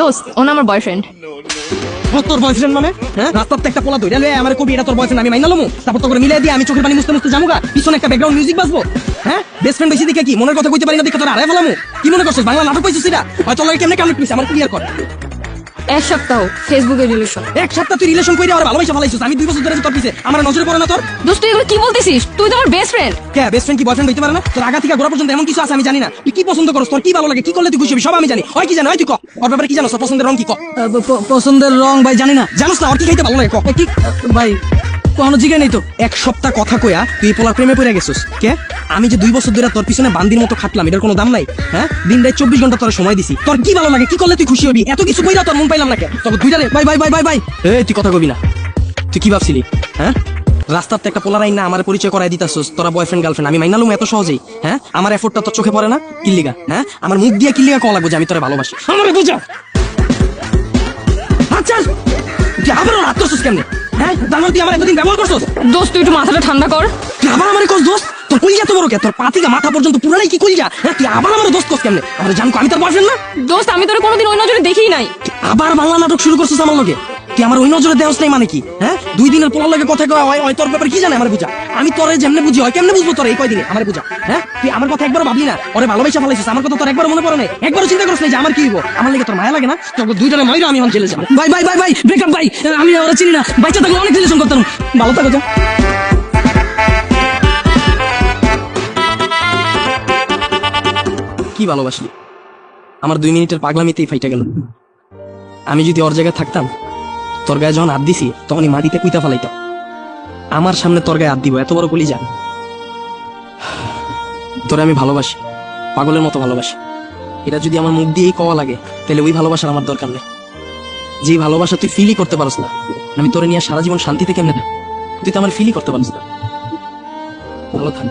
দোস্ত ও না আমার বয়ফ্রেন্ড তোর বয়ফ্রেন্ড মানে? হ্যাঁ? রাস্তার তো একটা পোলা লয়ে আমার কবি, এটা তোর বয়ফ্রেন্ড আমি মাইনা লমু। তারপর তোকে মিলাই দিয়ে আমি চোখের পানি মুছতে মুছতে যামুগা পিছনে একটা ব্যাকগ্রাউন্ড মিউজিক বাজবো। হ্যাঁ? বেস্ট ফ্রেন্ড বেশি দেখে কি? মনের কথা কইতে পারি না দেখে তোর আরে ফেলামু কি মনে করছিস? বাংলা নাটক পাইছিস এটা লাগে কেমনে কানেক্ট পিছে আমার ক্লিয়ার কর। এক সপ্তাহ ফেসবুকে রিলেশন এক সপ্তাহ তুই রিলেশন কইরা আর ভালোবাসা ফেলাইছিস আমি দুই বছর ধরে তোর পিছে। আমার নজরে পড়ে না তোর? দোস্ত তুই এগুলো কি বলতেছিস? তুই তো আমার বেস্ট ফ্রেন্ড কে বেস্ট ফ্রেন্ড কি বয়ফ্রেন্ড হইতে পারে না? তোর আগা থেকে গোড়া পর্যন্ত এমন কিছু আছে আমি জানি না। তুই কি পছন্দ করছ তোর কি ভালো লাগে? কি করলে তুই খুশি হবি? সব আমি জানি। হয় কি জানো? হয় তুই ক। ওর ব্যাপারে কি জানো? তোর পছন্দের রং কি? ক। পছন্দের রং ভাই জানি না। জানোস না? ওর কি খাইতে ভালো লাগে? ক। কি? ভাই কোনো জিজ্ঞে নেই তো। এক সপ্তাহ কথা কইয়া তুই পোলার প্রেমে পড়ে গেছিস। কে? আমি যে দুই বছর ধরে তোর পিছনে বান্দির মতো খাটলাম, এটার কোনো দাম নাই হ্যাঁ? দিন রাত চব্বিশ ঘণ্টা তোর সময় দিছি। তোর কি ভালো লাগে? কি করলে তুই খুশি হবি? এত কিছু কইরা তোর মন পাইলাম না কে তবে দুইটা bye bye bye bye bye. এই, তুই কথা কবি না। তুই কি ভাবছিলি? হ্যাঁ? রাস্তার তো একটা পোলার না আমার পরিচয় করাই দিতাছস, তোরা বয়ফ্রেন্ড গার্লফ্রেন্ড আমি মাইনালুম এত সহজেই হ্যাঁ? আমার এফোর্টটা তোর চোখে পড়ে না? কিল্লিগা হ্যাঁ? আমার মুখ দিয়ে কিল্লিগা কল লাগবে যে আমি তোরে ভালোবাসি। আমার বুঝা! আচ্ছা! তুই আবার আত্মসুস কেমনে? হ্যাঁ তুই আমার এতদিন ব্যবহার করছস? দোস্ত তুই একটু মাথাটা ঠান্ডা কর। তুই আবার আমার কোস দোস্ত? তোর কলিজা তো বড় কে? তোর পা থেকে মাথা পর্যন্ত কি কলিজা? হ্যাঁ তুই আবার আমার দোস্ত কোস কেমনে? আমার জানকো আমি তোর বয়ফ্রেন্ড না? দোস্ত আমি তোর কোনোদিন ওই নজরে দেখি নাই। আবার বাংলা নাটক শুরু করছিস আমার লগে? তুই আমার ওই নজরে নাই মানে কি? হ্যাঁ? দুই দিনের পোলার লগে কথা কয়, হয় তোর ব্যাপারে কি জানে আমার আমি যেমনে বুঝি, হয় কেমনে বুঝব তোর এই কয়দিনে? আমার হ্যাঁ? তুই আমার কথা একবার ভাবলি না, ওরে ভালোবাসা আমার কথা তোর একবার মনে পড়ে চিন্তা করিস যে আমার কি হইব? আমার লাগে তোর মায়া লাগে না? তোর আমি এখন যাব। ব্রেকআপ আমি চিনি না। থাকলে অনেক রিলেশন করতাম। ভালো থাকো, যা। কি ভালোবাসলি? আমার দুই মিনিটের পাগলামিতেই ফাইটা গেল। আমি যদি ওর জায়গায় থাকতাম তোর গায়ে যখন হাত দিছি, তখনই মাটিতে কুইতা ফেলাইতাম। আমার সামনে তোর গায়ে হাত দিব, এত বড় কলি যা তোরে আমি ভালোবাসি, পাগলের মতো ভালোবাসি। এটা যদি আমার মুখ দিয়েই কওয়া লাগে, তাহলে ওই ভালোবাসার আমার দরকার নেই। যে ভালোবাসা তুই ফিলই করতে পারস না, আমি তোরে নিয়ে সারা জীবন শান্তিতে কেমনে তুই তো আমার ফিলই করতে পারস না। ভালো থাক